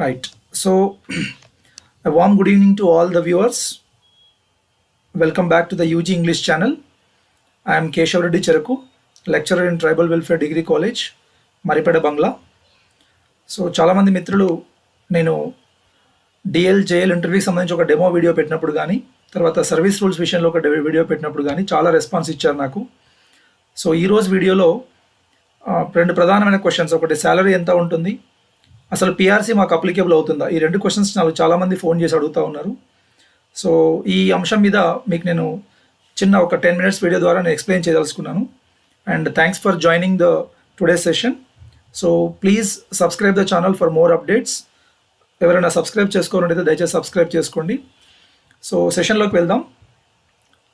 Right. So, a warm good evening to all the viewers. Welcome back to the UG English channel. I am Keshav Reddy Cheraku, lecturer in Tribal Welfare Degree College, Maripeta Bangla so చాలామంది మిత్రులు నేను DL JL ఇంటర్వ్యూకి సంబంధించి ఒక demo video పెట్టినప్పుడు కానీ తర్వాత service rules విషయంలో ఒక డె- వీడియో పెట్టినప్పుడు కానీ చాలా రెస్పాన్స్ ఇచ్చారు నాకు సో ఈరోజు వీడియోలో రెండు ప్రధానమైన క్వశ్చన్స్ ఒకటి శాలరీ ఎంత ఉంటుంది అసలు పిఆర్సీ మాకు అప్లికేబుల్ అవుతుందా? ఈ రెండు క్వశ్చన్స్ నాకు చాలామంది ఫోన్ చేసి అడుగుతూ ఉన్నారు. సో ఈ అంశం మీద మీకు నేను చిన్న ఒక టెన్ మినిట్స్ వీడియో ద్వారా నేను explain చేయదలుచుకున్నాను. And thanks for joining the today session so please subscribe the channel for more updates ఎవరైనా సబ్స్క్రైబ్ చేసుకోవాలంటే దయచేసి సబ్స్క్రైబ్ చేసుకోండి. సో సెషన్లోకి వెళ్దాం.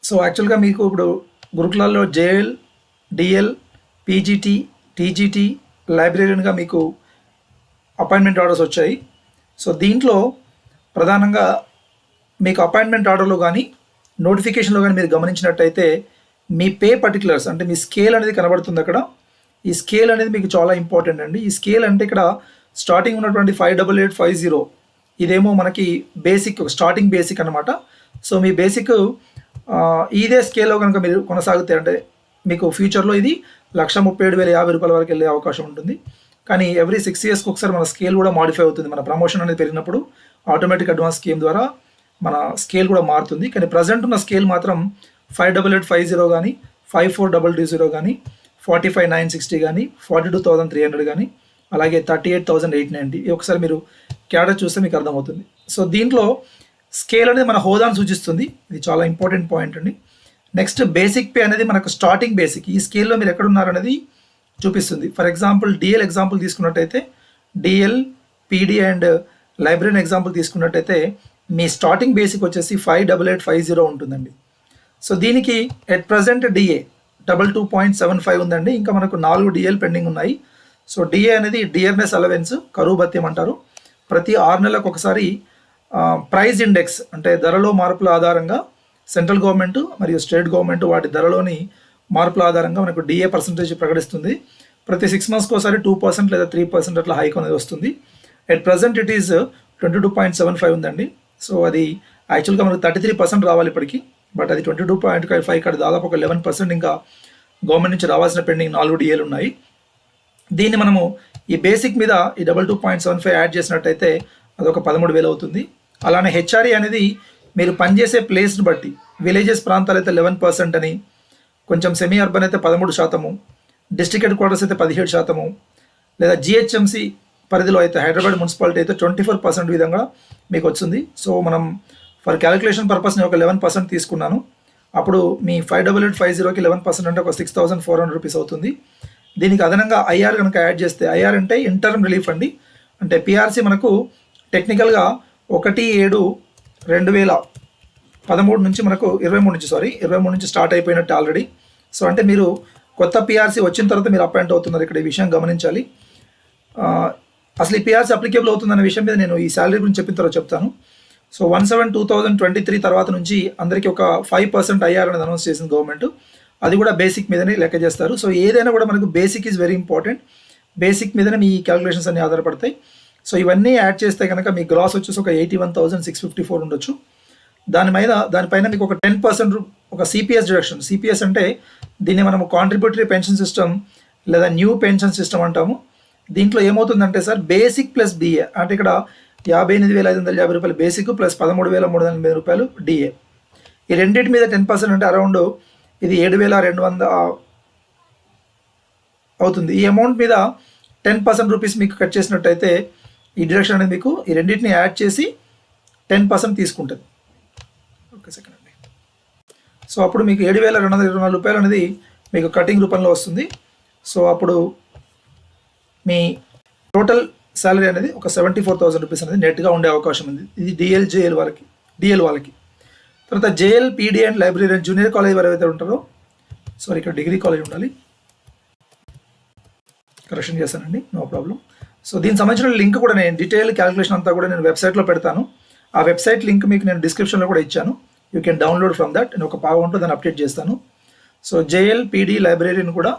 సో యాక్చువల్గా మీకు ఇప్పుడు గురుకులాల్లో జేఎల్ డిఎల్ పీజీటీ టీజీటీ లైబ్రరీన్గా మీకు అపాయింట్మెంట్ ఆర్డర్స్ వచ్చాయి. సో దీంట్లో ప్రధానంగా మీకు అపాయింట్మెంట్ ఆర్డర్లో కానీ నోటిఫికేషన్లో కానీ మీరు గమనించినట్టయితే మీ పే పర్టికులర్స్ అంటే మీ స్కేల్ అనేది కనబడుతుంది అక్కడ. ఈ స్కేల్ అనేది మీకు చాలా ఇంపార్టెంట్ అండి. ఈ స్కేల్ అంటే ఇక్కడ స్టార్టింగ్ ఉన్నటువంటి five double eight five zero. ఇదేమో మనకి బేసిక్ స్టార్టింగ్ బేసిక్ అనమాట సో మీ బేసిక్ ఇదే స్కేల్లో కనుక మీరు కొనసాగితే అంటే మీకు ఫ్యూచర్లో ఇది లక్ష ముప్పై ఏడు వేల యాభై రూపాయల వరకు వెళ్ళే అవకాశం ఉంటుంది. కానీ ఎవ్రీ సిక్స్ ఇయర్స్కి ఒకసారి మన స్కేల్ కూడా మాడిఫై అవుతుంది. మన ప్రమోషన్ అనేది పెరిగినప్పుడు ఆటోమేటిక్ అడ్వాన్స్ స్కీమ్ ద్వారా మన స్కేల్ కూడా మారుతుంది. కానీ ప్రజెంట్ ఉన్న స్కేల్ మాత్రం five double eight five zero కానీ five four double two zero కానీ ఫార్టీ ఫైవ్ నైన్ సిక్స్టీ కానీ forty two thousand three hundred కానీ అలాగే thirty eight thousand eight ninety ఒకసారి మీరు క్యాడర్ చూస్తే మీకు అర్థమవుతుంది. సో దీంట్లో స్కేల్ అనేది మన హోదాను సూచిస్తుంది. ఇది చాలా ఇంపార్టెంట్ పాయింట్ అండి. నెక్స్ట్ బేసిక్ పే అనేది మనకు స్టార్టింగ్ బేసిక్ ఈ స్కేల్లో మీరు ఎక్కడ ఉన్నారనేది చూపిస్తుంది. ఫర్ ఎగ్జాంపుల్ డిఎల్ ఎగ్జాంపుల్ తీసుకున్నట్టయితే DL PD and library example తీసుకున్నట్టయితే మీ స్టార్టింగ్ బేసిక్ వచ్చేసి five double eight five zero ఉంటుందండి. సో దీనికి at present DA double two point seven five ఉందండి. ఇంకా మనకు నాలుగు డిఎల్ పెండింగ్ ఉన్నాయి. సో డిఏ అనేది డియర్నెస్ అలవెన్స్ కరువు భత్యం అంటారు. ప్రతి ఆరు నెలలకు ఒకసారి ప్రైజ్ ఇండెక్స్ అంటే ధరలో మార్పుల ఆధారంగా సెంట్రల్ గవర్నమెంట్ మరియు స్టేట్ గవర్నమెంట్ వాటి ధరలోని మార్పుల ఆధారంగా మనకు డిఏ పర్సంటేజ్ ప్రకటిస్తుంది. ప్రతి సిక్స్ మంత్స్కి ఒకసారి టూ పర్సెంట్ లేదా త్రీ పర్సెంట్ అట్లా హైక్ అనేది వస్తుంది. At present it is twenty two point seven five ఉందండి. సో అది యాక్చువల్గా మనకు థర్టీ త్రీ పర్సెంట్ రావాలి ఇప్పటికి. బట్ అది ట్వంటీ టూ పాయింట్ ఫైవ్ కాదు. దాదాపు ఒక లెవెన్ పర్సెంట్ ఇంకా గవర్నమెంట్ నుంచి రావాల్సిన పెండింగ్ నాలుగు డిఏలు ఉన్నాయి. దీన్ని మనము ఈ బేసిక్ మీద ఈ double two point seven five add చేసినట్టయితే అదొక పదమూడు వేలు అవుతుంది. అలానే హెచ్ఆర్ఈ అనేది మీరు పనిచేసే ప్లేస్ని బట్టి విలేజెస్ ప్రాంతాలు అయితే లెవెన్ పర్సెంట్ అని కొంచెం సెమీ అర్బన్ అయితే పదమూడు శాతము డిస్ట్రిక్ట్ హెడ్ క్వార్టర్స్ అయితే పదిహేడు శాతము లేదా జిహెచ్ఎంసి పరిధిలో అయితే హైదరాబాద్ మున్సిపాలిటీ అయితే ట్వంటీ ఫోర్ పర్సెంట్ విధంగా మీకు వచ్చింది. సో మనం ఫర్ క్యాలిక్యులేషన్ పర్పస్ నేను ఒక లెవెన్ పర్సెంట్ తీసుకున్నాను. అప్పుడు మీ ఫైవ్ డబల్ ఎయిట్ ఫైవ్ జీరోకి లెవెన్ పర్సెంట్ అంటే ఒక six thousand four hundred rupees అవుతుంది. దీనికి అదనంగా ఐఆర్ కనుక యాడ్ చేస్తే ఐఆర్ అంటే ఇంటర్మ్ రిలీఫ్ అండి. అంటే పిఆర్సీ మనకు టెక్నికల్గా ఒకటి ఏడు రెండు వేల పదమూడు నుంచి మనకు ఇరవై మూడు నుంచి సారీ ఇరవై మూడు నుంచి స్టార్ట్ అయిపోయినట్టు ఆల్రెడీ సో అంటే మీరు కొత్త పిఆర్సీ వచ్చిన తర్వాత మీరు అపాయింట్ అవుతున్నారు ఇక్కడ ఈ విషయం గమనించాలి. అసలు ఈ పిఆర్సీ అప్లికేబుల్ అవుతుందనే విషయం మీద నేను ఈ శాలరీ గురించి చెప్పిన తర్వాత చెప్తాను. So one seven two thousand twenty three తర్వాత నుంచి అందరికీ ఒక ఫైవ్ పర్సెంట్ ఐఆర్ అనేది అనౌన్స్ చేసింది గవర్నమెంట్ అది కూడా బేసిక్ మీదనే లెక్క చేస్తారు. సో ఏదైనా కూడా మనకు basic is very important basic మీదనే మీ క్యాలిక్యులేషన్స్ అన్ని ఆధారపడతాయి. సో ఇవన్నీ యాడ్ చేస్తే కనుక మీ గ్రాస్ వచ్చేసి ఒక eighty one thousand six fifty four ఉండొచ్చు. దాని మీద దానిపైన మీకు ఒక టెన్ పర్సెంట్ ఒక సిపిఎస్ డిడక్షన్ సిపిఎస్ అంటే దీన్ని మనము కాంట్రిబ్యూటరీ పెన్షన్ సిస్టమ్ లేదా న్యూ పెన్షన్ సిస్టమ్ అంటాము. దీంట్లో ఏమవుతుందంటే సార్ బేసిక్ ప్లస్ డిఏ అంటే ఇక్కడ యాభై ఎనిమిది వేల ఐదు వందల యాభై రూపాయలు బేసిక్ ప్లస్ పదమూడు వేల మూడు వందల ఎనిమిది రూపాయలు డిఏ ఈ రెండింటి మీద టెన్ పర్సెంట్ అంటే అరౌండ్ ఇది ఏడు వేల రెండు వంద అవుతుంది. ఈ అమౌంట్ మీద టెన్ పర్సెంట్ రూపీస్ మీకు కట్ చేసినట్టయితే ఈ డిడక్షన్ అనేది మీకు ఈ రెండింటిని యాడ్ చేసి టెన్ పర్సెంట్ తీసుకుంటుంది. ఒక సెకండ్ అండి. సో అప్పుడు మీకు ఏడు వేల రెండు వందల ఇరవై నాలుగు రూపాయలు అనేది మీకు కటింగ్ రూపంలో వస్తుంది. సో అప్పుడు మీ టోటల్ శాలరీ అనేది ఒక సెవెంటీ ఫోర్ థౌసండ్ రూపీస్ అనేది నెట్గా ఉండే అవకాశం ఉంది. ఇది డిఎల్ జేఎల్ వాళ్ళకి డిఎల్ వాళ్ళకి. తర్వాత JL PD and library and junior college వారు ఏవైతే ఉంటారో సారీ ఇక్కడ డిగ్రీ కాలేజ్ ఉండాలి. కరెక్షన్ చేశానండి నో ప్రాబ్లం సో దీనికి సంబంధించిన లింక్ కూడా నేను డీటెయిల్ క్యాలిక్యులేషన్ అంతా కూడా నేను వెబ్సైట్లో పెడతాను. ఆ వెబ్సైట్ లింక్ మీకు నేను డిస్క్రిప్షన్లో కూడా ఇచ్చాను. You can download from that నేను ఒక పావు ఉంటే దాన్ని అప్డేట్ చేస్తాను. సో జేఎల్ పీడీ లైబ్రరీని కూడా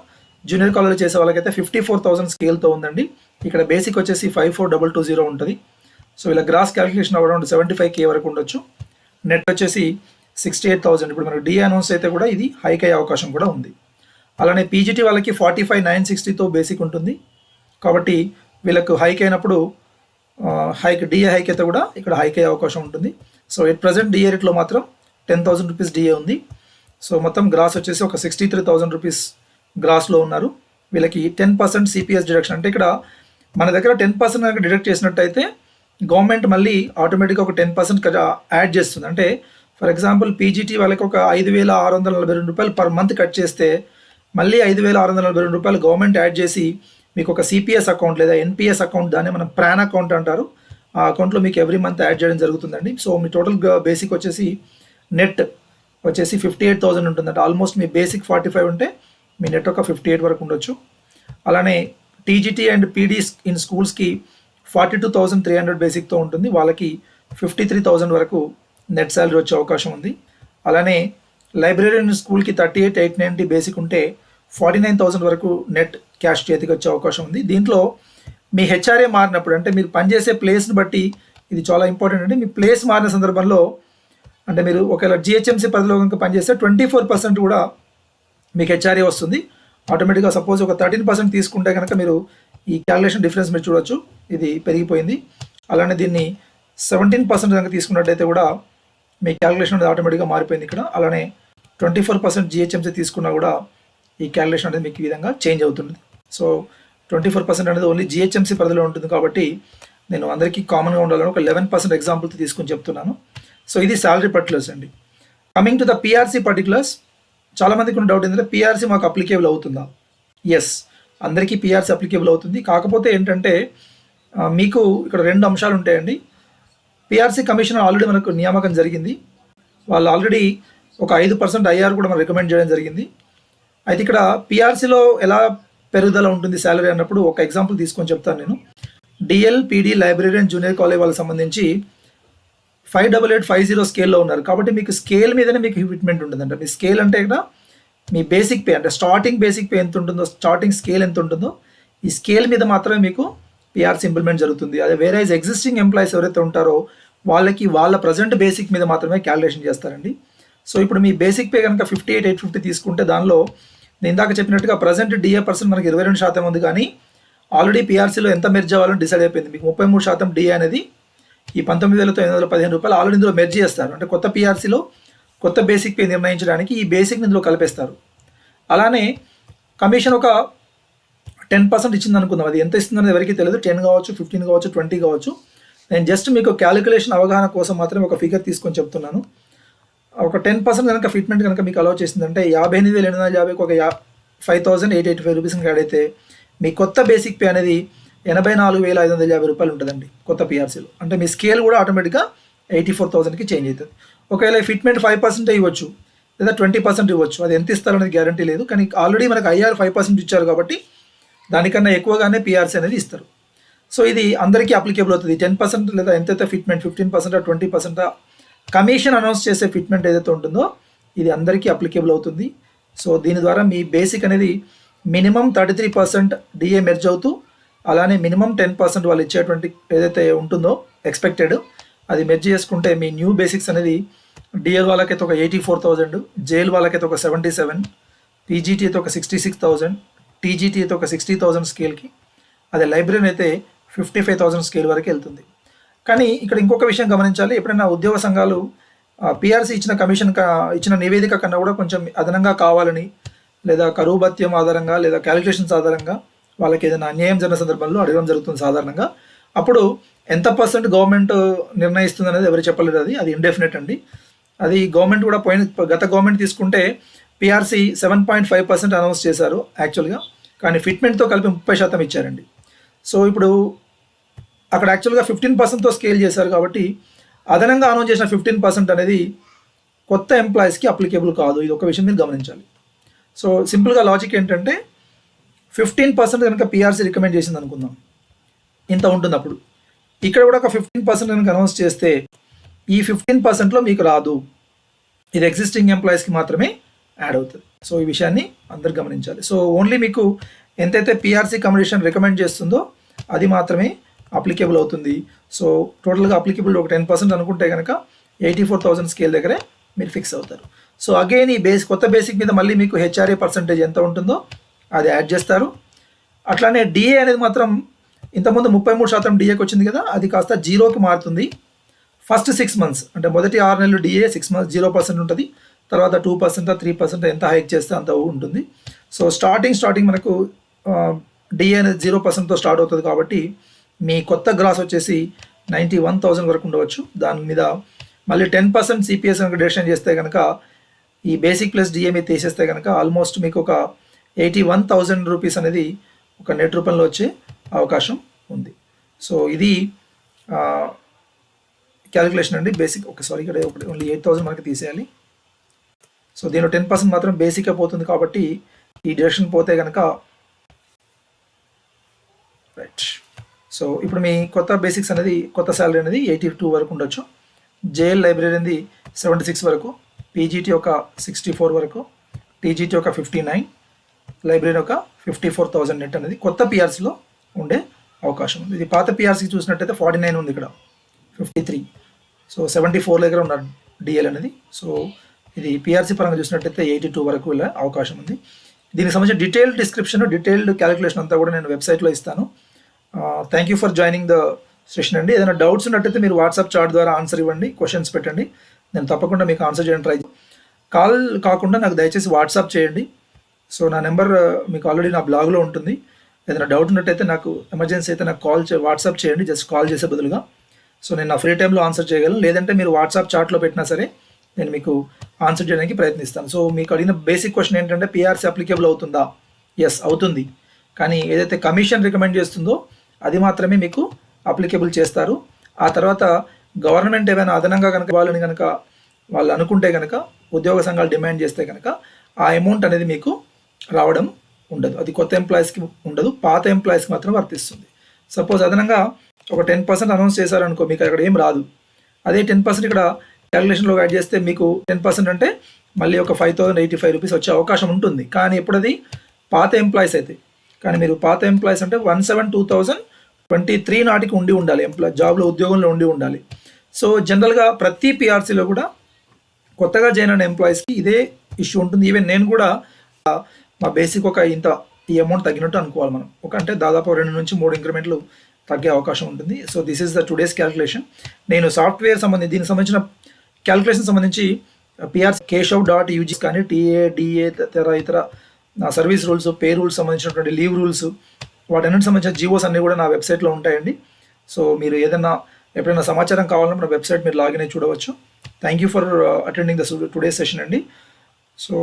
జూనియర్ కాలేజ్ చేసే వాళ్ళకైతే ఫిఫ్టీ ఫోర్ థౌసండ్ స్కేల్తో ఉందండి. ఇక్కడ బేసిక్ వచ్చేసి five four double two zero ఉంటుంది. సో ఇలా gross calculation around seventy five K వరకు ఉండొచ్చు. నెట్ వచ్చేసి సిక్స్టీ ఎయిట్ థౌసండ్ ఇప్పుడు మనకు డిఏ అనౌన్స్ అయితే కూడా ఇది హైక్ అయ్యే అవకాశం కూడా ఉంది. అలానే పీజీటీ వాళ్ళకి ఫార్టీ ఫైవ్ నైన్ సిక్స్టీతో బేసిక్ ఉంటుంది. కాబట్టి వీళ్ళకు హైక్ అయినప్పుడు హైక్ డిఏ హైక్ అయితే కూడా ఇక్కడ హైక్ అయ్యే అవకాశం ఉంటుంది. సో ఎట్ ప్రజెంట్ డిఏ రేట్లో మాత్రం టెన్ థౌసండ్ రూపీస్ డిఏ ఉంది. సో మొత్తం గ్రాస్ వచ్చేసి ఒక సిక్స్టీ త్రీ థౌసండ్ రూపీస్ గ్రాస్లో ఉన్నారు. వీళ్ళకి టెన్ పర్సెంట్ సిపిఎస్ డిడక్షన్ అంటే ఇక్కడ మన దగ్గర టెన్ పర్సెంట్ కనుక డిడక్ట్ చేసినట్టయితే గవర్నమెంట్ మళ్ళీ ఆటోమేటిక్గా ఒక టెన్ పర్సెంట్ యాడ్ చేస్తుంది. అంటే ఫర్ ఎగ్జాంపుల్ పీజీటీ వాళ్ళకి ఒక ఐదు వేల ఆరు వందల నలభై రెండు రూపాయలు పర్ మంత్ కట్ చేస్తే మళ్ళీ ఐదు వేల ఆరు వందల నలభై రెండు రూపాయలు గవర్నమెంట్ యాడ్ చేసి మీకు ఒక సిపిఎస్ అకౌంట్ లేదా ఎన్పిఎస్ అకౌంట్ దాన్ని మనం ప్రాన్ అకౌంట్ అంటారు. ఆ అకౌంట్లో మీకు ఎవ్రీ మంత్ యాడ్ చేయడం జరుగుతుందండి. సో మీ టోటల్ బేసిక్ వచ్చేసి నెట్ వచ్చేసి ఫిఫ్టీ ఎయిట్ థౌసండ్ ఉంటుందంట. ఆల్మోస్ట్ మీ బేసిక్ ఫార్టీ ఫైవ్ ఉంటే మీ నెట్ ఒక ఫిఫ్టీ ఎయిట్ వరకు ఉండొచ్చు. అలానే టీజీటీ అండ్ పీడీ ఇన్ స్కూల్స్కి forty two thousand three hundred బేసిక్తో ఉంటుంది. వాళ్ళకి ఫిఫ్టీ త్రీ థౌసండ్ వరకు నెట్ శాలరీ వచ్చే అవకాశం ఉంది. అలానే లైబ్రరీ స్కూల్కి thirty eight eight ninety basic ఉంటే ఫార్టీ నైన్ థౌసండ్ వరకు నెట్ క్యాష్ చేతికి వచ్చే అవకాశం ఉంది. దీంట్లో మీ హెచ్ఆర్ఏ మారినప్పుడు అంటే మీరు పనిచేసే ప్లేస్ని బట్టి ఇది చాలా ఇంపార్టెంట్ అండి. మీ ప్లేస్ మారిన సందర్భంలో అంటే మీరు ఒకవేళ జిహెచ్ఎంసీ పరిధిలో కనుక పనిచేస్తే ట్వంటీ ఫోర్ పర్సెంట్ కూడా మీకు హెచ్ఆర్ఏ వస్తుంది. ఆటోమేటిక్గా సపోజ్ ఒక థర్టీన్ పర్సెంట్ తీసుకుంటే కనుక మీరు ఈ క్యాలిక్యులేషన్ డిఫరెన్స్ మీరు చూడొచ్చు. ఇది పెరిగిపోయింది. అలానే దీన్ని సెవెంటీన్ పర్సెంట్ కనుక తీసుకున్నట్టయితే కూడా మీ క్యాలిక్యులేషన్ అనేది ఆటోమేటిక్గా మారిపోయింది ఇక్కడ. అలానే ట్వంటీ ఫోర్ పర్సెంట్ జిహెచ్ఎంసీ తీసుకున్నా కూడా ఈ క్యాలిక్యులేషన్ అనేది మీకు ఈ విధంగా చేంజ్ అవుతుంది. సో ట్వంటీ ఫోర్ పర్సెంట్ అనేది ఓన్లీ జిహెచ్ఎంసీ పరిధిలో ఉంటుంది కాబట్టి నేను అందరికీ కామన్గా ఉండాలని ఒక లెవెన్ పర్సెంట్ ఎగ్జాంపుల్తో తీసుకొని చెప్తున్నాను. సో ఇది శాలరీ పర్టికులర్స్ అండి. Coming to the PRC particulars చాలామందికి ఉన్న డౌట్ ఏంటంటే పిఆర్సీ మాకు అప్లికేబుల్ అవుతుందా? ఎస్ అందరికీ పిఆర్సీ అప్లికేబుల్ అవుతుంది. కాకపోతే ఏంటంటే మీకు ఇక్కడ రెండు అంశాలు ఉంటాయండి. పిఆర్సీ కమిషన్ ఆల్రెడీ మనకు నియామకం జరిగింది. వాళ్ళు ఆల్రెడీ ఒక ఐదు పర్సెంట్ ఐఆర్ కూడా మనం రికమెండ్ చేయడం జరిగింది. అయితే ఇక్కడ పిఆర్సీలో ఎలా పెరుగుదల ఉంటుంది శాలరీ అన్నప్పుడు ఒక ఎగ్జాంపుల్ తీసుకొని చెప్తాను నేను. DL PD library and junior college వాళ్ళకి సంబంధించి five double eight five zero స్కేల్లో ఉన్నారు. కాబట్టి మీకు స్కేల్ మీదనే మీకు ఫిట్మెంట్ ఉంటుందంట. మీ స్కేల్ అంటే ఇక్కడ మీ బేసిక్ పే అంటే స్టార్టింగ్ బేసిక్ పే ఎంత ఉంటుందో స్టార్టింగ్ స్కేల్ ఎంత ఉంటుందో ఈ స్కేల్ మీద మాత్రమే మీకు పిఆర్స్ ఇంప్లిమెంట్ జరుగుతుంది. అదే వేరే ఎగ్జిస్టింగ్ ఎంప్లాయీస్ ఎవరైతే ఉంటారో వాళ్ళకి వాళ్ళ ప్రజెంట్ బేసిక్ మీద మాత్రమే క్యాలిక్యులేషన్ చేస్తారండి. సో ఇప్పుడు మీ బేసిక్ పే కనుక ఫిఫ్టీ ఎయిట్ ఎయిట్ ఫిఫ్టీ తీసుకుంటే దానిలో నేను ఇందాక చెప్పినట్టుగా ప్రజెంట్ డిఏ పర్సెంట్ మనకి ఇరవై రెండు శాతం ఉంది కానీ ఆల్రెడీ పిఆర్సీలో ఎంత మెర్జ్ అవ్వాలని డిసైడ్ అయిపోయింది. మీకు ముప్పై మూడు శాతం డిఏ అనేది ఈ పంతొమ్మిది వేల తొమ్మిది వందల పదిహేను రూపాయలు ఆల్రెడీ ఇందులో మెర్జ్ చేస్తారు. అంటే కొత్త పిఆర్సీలో కొత్త బేసిక్ పే నిర్ణయించడానికి ఈ బేసిక్ ఇందులో కలిపేస్తారు. అలానే కమిషన్ ఒక టెన్ పర్సెంట్ ఇచ్చింది అనుకుందాం అది ఎంత ఇస్తుందనేది ఎవరికి తెలియదు. టెన్ కావచ్చు ఫిఫ్టీన్ కావచ్చు ట్వంటీ కావచ్చు. నేను జస్ట్ మీకు క్యాలిక్యులేషన్ అవగాహన కోసం మాత్రమే ఒక ఫిగర్ తీసుకొని చెప్తున్నాను. ఒక టెన్ పర్సెంట్ కనుక ఫిట్మెంట్ కనుక మీకు అలౌ చేసిందంటే యాభై ఎనిమిది వేల ఎనిమిది వందల యాభైకి ఒక yeah five thousand eight eighty five rupees add అయితే మీ కొత్త బేసిక్ పే అనేది ఎనభై నాలుగు వేల ఐదు వందల యాభై రూపాయలు ఉంటుందండి కొత్త పిఆర్సీలో అంటే మీ స్కేల్ కూడా ఆటోమేటిక్గా ఎయిటీ ఫోర్ థౌసండ్కి చేంజ్ అవుతుంది. ఒకవేళ ఫిట్మెంట్ ఫైవ్ పర్సెంట్ ఇవ్వచ్చు లేదా ట్వంటీ పర్సెంట్ ఇవ్వచ్చు అది ఎంత ఇస్తారనేది గ్యారంటీ లేదు. కానీ ఆల్రెడీ మనకు ఐఆర్ ఫైవ్ పర్సెంట్ ఇచ్చారు కాబట్టి దానికన్నా ఎక్కువగానే పిఆర్సీ అనేది ఇస్తారు. సో ఇది అందరికీ అప్లికేబుల్ అవుతుంది. టెన్ పర్సెంట్ లేదా ఎంతైతే fitment fifteen percent twenty percent commission announce చేసే ఫిట్మెంట్ ఏదైతే ఉంటుందో ఇది అందరికీ అప్లికేబుల్ అవుతుంది. సో దీని ద్వారా మీ బేసిక్ అనేది minimum thirty three percent DA merge అవుతూ అలానే మినిమం టెన్ పర్సెంట్ వాళ్ళు ఇచ్చేటువంటి ఏదైతే ఉంటుందో ఎక్స్పెక్టెడ్ అది మెర్జ్ చేసుకుంటే మీ న్యూ బేసిక్స్ అనేది డిఎల్ వాళ్ళకైతే ఒక ఎయిటీ ఫోర్ థౌజండ్ జేఎల్ వాళ్ళకైతే ఒక సెవెంటీ సెవెన్ పీజీటీ అయితే ఒక సిక్స్టీ సిక్స్ థౌజండ్ టీజీటీ అయితే ఒక సిక్స్టీ థౌజండ్ స్కేల్కి అదే లైబ్రరీ అయితే ఫిఫ్టీ ఫైవ్ థౌజండ్ స్కేల్ వరకు వెళ్తుంది. కానీ ఇక్కడ ఇంకొక విషయం గమనించాలి ఎప్పుడైనా ఉద్యోగ సంఘాలు పిఆర్సీ ఇచ్చిన కమిషన్ ఇచ్చిన నివేదిక కన్నా కూడా కొంచెం అదనంగా కావాలని లేదా కరువు భత్యం ఆధారంగా లేదా క్యాలిక్యులేషన్స్ ఆధారంగా వాళ్ళకి ఏదైనా అన్యాయం జరిగిన సందర్భంలో అడగడం జరుగుతుంది సాధారణంగా. అప్పుడు ఎంత పర్సెంట్ గవర్నమెంట్ నిర్ణయిస్తుంది అనేది ఎవరు చెప్పలేరు అది. అది ఇండెఫినెట్ అండి. అది గవర్నమెంట్ కూడా పోయిన గత గవర్నమెంట్ తీసుకుంటే PRC seven point five percent announce చేశారు యాక్చువల్గా కానీ ఫిట్మెంట్తో కలిపి ముప్పై శాతం ఇచ్చారండి. సో ఇప్పుడు అక్కడ యాక్చువల్గా ఫిఫ్టీన్ పర్సెంట్తో స్కేల్ చేశారు కాబట్టి అదనంగా అనౌన్స్ చేసిన ఫిఫ్టీన్ పర్సెంట్ అనేది కొత్త ఎంప్లాయీస్కి అప్లికేబుల్ కాదు. ఇది ఒక విషయం మీరు గమనించాలి. సో సింపుల్గా లాజిక్ ఏంటంటే ఫిఫ్టీన్ పర్సెంట్ కనుక పిఆర్సీ రికమెండ్ చేసింది అనుకుందాం. ఇంత ఉంటుంది అప్పుడు. ఇక్కడ కూడా ఒక ఫిఫ్టీన్ పర్సెంట్ కనుక అనౌన్స్ చేస్తే ఈ ఫిఫ్టీన్ పర్సెంట్లో మీకు రాదు. ఇది ఎగ్జిస్టింగ్ ఎంప్లాయీస్కి మాత్రమే యాడ్ అవుతుంది. సో ఈ విషయాన్ని అందరు గమనించాలి. సో ఓన్లీ మీకు ఎంతైతే పిఆర్సీ కమిషన్ రికమెండ్ చేస్తుందో అది మాత్రమే అప్లికేబుల్ అవుతుంది. సో టోటల్గా అప్లికేబుల్ ఒక టెన్ పర్సెంట్ అనుకుంటే కనుక ఎయిటీ ఫోర్ థౌసండ్ స్కేల్ దగ్గరే మీరు ఫిక్స్ అవుతారు. సో అగైన్ ఈ బేస్ కొత్త బేసిక్ మీద మళ్ళీ మీకు హెచ్ఆర్ఏ పర్సంటేజ్ ఎంత ఉంటుందో అది యాడ్ చేస్తారు. అట్లానే డిఏ అనేది మాత్రం ఇంతకుముందు ముప్పై మూడు శాతం డిఏకి వచ్చింది కదా అది కాస్త జీరోకి మారుతుంది. ఫస్ట్ సిక్స్ మంత్స్ అంటే మొదటి ఆరు నెలలు DA six months zero percent ఉంటుంది. తర్వాత టూ పర్సెంట్ త్రీ పర్సెంట్ ఎంత హైక్ చేస్తే అంత ఉంటుంది. సో స్టార్టింగ్ స్టార్టింగ్ మనకు డిఏ అనేది జీరో పర్సెంట్తో స్టార్ట్ అవుతుంది కాబట్టి మీ కొత్త గ్రాస్ వచ్చేసి నైంటీ వన్ థౌసండ్ వరకు ఉండవచ్చు. దాని మీద మళ్ళీ టెన్ పర్సెంట్ సిపిఎస్ కనుక డిడక్షన్ చేస్తే కనుక ఈ బేసిక్ ప్లస్ డిఏ మీద తీసేస్తే కనుక ఆల్మోస్ట్ మీకు ఒక ఎయిటీ వన్ థౌజండ్ రూపీస్ అనేది ఒక నెట్ రూపంలో వచ్చే అవకాశం ఉంది. సో ఇది క్యాలిక్యులేషన్ అండి. బేసిక్ ఓకే సారీ ఇక్కడ ఒకటి ఓన్లీ ఎయిట్ థౌసండ్ మనకి తీసేయాలి. సో దీనిలో టెన్ పర్సెంట్ మాత్రం బేసిక్గా పోతుంది కాబట్టి ఈ డిడక్షన్ పోతే కనుక రైట్ సో ఇప్పుడు మీ కొత్త బేసిక్స్ అనేది కొత్త శాలరీ అనేది ఎయిటీ టూ వరకు ఉండొచ్చు. జేఎల్ లైబ్రరీ అనేది సెవెంటీ సిక్స్ వరకు పీజీటీ ఒక సిక్స్టీ ఫోర్ వరకు టీజీటీ ఒక ఫిఫ్టీ నైన్ లైబ్రరీ ఒక ఫిఫ్టీ ఫోర్ థౌజండ్ నెట్ అనేది కొత్త పిఆర్సీలో ఉండే అవకాశం ఉంది. ఇది పాత పిఆర్సీ చూసినట్టయితే ఫార్టీ నైన్ ఉంది ఇక్కడ. Fifty three. So seventy four దగ్గర ఉన్న డిఎల్ అనేది. సో ఇది పిఆర్సీ పరంగా చూసినట్టయితే ఎయిటీ టూ వరకు వెళ్ళే అవకాశం ఉంది. దీనికి సంబంధించిన డీటెయిల్డ్ డిస్క్రిప్షన్ డీటెయిల్డ్ క్యాలిక్యులేషన్ అంతా కూడా నేను వెబ్సైట్లో ఇస్తాను. Thank you for joining the session అండి. ఏదైనా డౌట్స్ ఉన్నట్టయితే మీరు వాట్సాప్ చాట్ ద్వారా ఆన్సర్ ఇవ్వండి క్వశ్చన్స్ పెట్టండి. నేను తప్పకుండా మీకు ఆన్సర్ చేయడం ట్రై కాల్ కాకుండా నాకు దయచేసి వాట్సాప్ చేయండి. సో నా నెంబర్ మీకు ఆల్రెడీ నా బ్లాగ్లో ఉంటుంది. ఏదైనా డౌట్ ఉన్నట్టయితే నాకు ఎమర్జెన్సీ అయితే నాకు కాల్ చే వాట్సాప్ చేయండి జస్ట్ కాల్ చేసే బదులుగా. సో నేను నా ఫ్రీ టైంలో ఆన్సర్ చేయగలను. లేదంటే మీరు వాట్సాప్ చాట్లో పెట్టినా సరే నేను మీకు ఆన్సర్ చేయడానికి ప్రయత్నిస్తాను. సో మీకు అడిగిన బేసిక్ క్వశ్చన్ ఏంటంటే పిఆర్సీ అప్లికేబుల్ అవుతుందా? ఎస్ అవుతుంది. కానీ ఏదైతే కమిషన్ రికమెండ్ చేస్తుందో అది మాత్రమే మీకు అప్లికేబుల్ చేస్తారు. ఆ తర్వాత గవర్నమెంట్ ఏమైనా అదనంగా కనుక వాళ్ళని కనుక వాళ్ళు అనుకుంటే కనుక ఉద్యోగ సంఘాలు డిమాండ్ చేస్తే కనుక ఆ అమౌంట్ అనేది మీకు రావడం ఉండదు. అది కొత్త ఎంప్లాయీస్కి ఉండదు. పాత ఎంప్లాయీస్కి మాత్రం వర్తిస్తుంది. సపోజ్ అదనంగా ఒక టెన్ పర్సెంట్ అనౌన్స్ చేశారనుకో మీకు అక్కడ ఏం రాదు. అదే టెన్ పర్సెంట్ ఇక్కడ క్యాలిక్యులేషన్లో యాడ్ చేస్తే మీకు టెన్ పర్సెంట్ అంటే మళ్ళీ ఒక five thousand eighty five rupees వచ్చే అవకాశం ఉంటుంది. కానీ ఎప్పుడది అది పాత ఎంప్లాయీస్ అయితే కానీ మీరు పాత ఎంప్లాయీస్ అంటే one seven two thousand twenty three నాటికి ఉండి ఉండాలి. ఎంప్లాయ్ జాబ్లో ఉద్యోగంలో ఉండి ఉండాలి. సో జనరల్గా ప్రతి పిఆర్సీలో కూడా కొత్తగా జాయిన్ అయిన ఎంప్లాయీస్కి ఇదే ఇష్యూ ఉంటుంది. ఈవెన్ నేను కూడా మా బేసిక్ ఒక ఇంత ఈ అమౌంట్ తగ్గినట్టు అనుకోవాలి మనం. ఒక అంటే దాదాపు రెండు నుంచి మూడు ఇంక్రిమెంట్లు తగ్గే అవకాశం ఉంటుంది. So this is the today's calculation నేను సాఫ్ట్వేర్ సంబంధించి దీనికి సంబంధించిన క్యాలిక్యులేషన్ సంబంధించి పిఆర్ కేశవ్ డాట్ యూజీ కానీ టీఏ డిఏ ఇతర ఇతర నా సర్వీస్ రూల్స్ పే రూల్స్ సంబంధించినటువంటి లీవ్ రూల్స్ వాటన్నిటి సంబంధించిన జీవోస్ అన్నీ కూడా నా వెబ్సైట్లో ఉంటాయండి. సో మీరు ఏదైనా ఎప్పుడైనా సమాచారం కావాలన్నా నా వెబ్సైట్ మీరు లాగిన్ అయి చూడవచ్చు. Thank you for attending the today session అండి. సో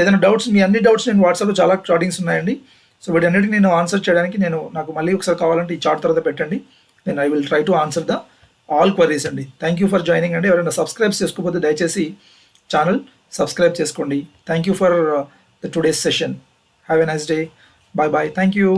ఏదైనా డౌట్స్ మీ అన్ని డౌట్స్ నేను వాట్సాప్లో చాలా చాటింగ్స్ ఉన్నాయండి. సో వీటన్నిటికి నేను ఆన్సర్ చేయడానికి నేను నాకు మళ్ళీ ఒకసారి కావాలంటే ఈ చాట్ తర్వాత పెట్టండి. నేను I will try to answer the all queries అండి. థ్యాంక్ యూ ఫర్ జాయినింగ్ అండి. ఎవరైనా సబ్స్క్రైబ్ చేసుకోకపోతే దయచేసి ఛానల్ సబ్స్క్రైబ్ చేసుకోండి. Thank you for the today's session have a nice day bye bye thank you